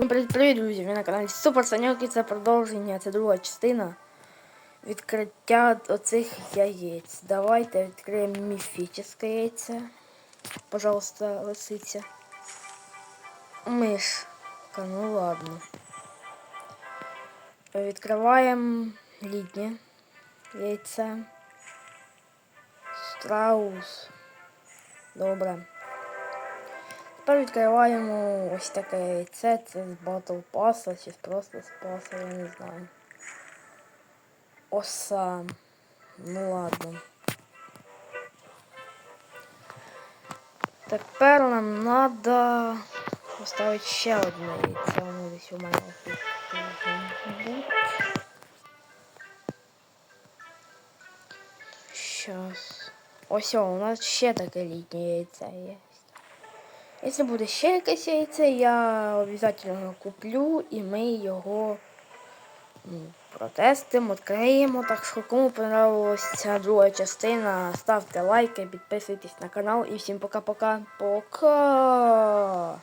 Привіт, друзі! Ви на каналі Супер Саньок і це продовження, це друга частина відкриття оцих яєць. Давайте відкриємо міфічне яйце. Пожалуйста, лисиця. Мишка, ну ладно. Відкриваємо літнє яйце. Страус. Добре. Тепер відкриваємо ось таке яйце, це з Battle Pass, чи просто з паса, я не знаю. Оса. Ну ладно. Тепер нам треба поставити ще одне яйце, воно десь у мене тут бути. Щас. Ось о, у нас ще таке літнє яйце є. Якщо буде ще якесь яйце, я обов'язково куплю і ми його ну, протестимо, відкриємо. Так що кому понравилась ця друга частина, ставте лайки, підписуйтесь на канал і всім пока-пока. Пока!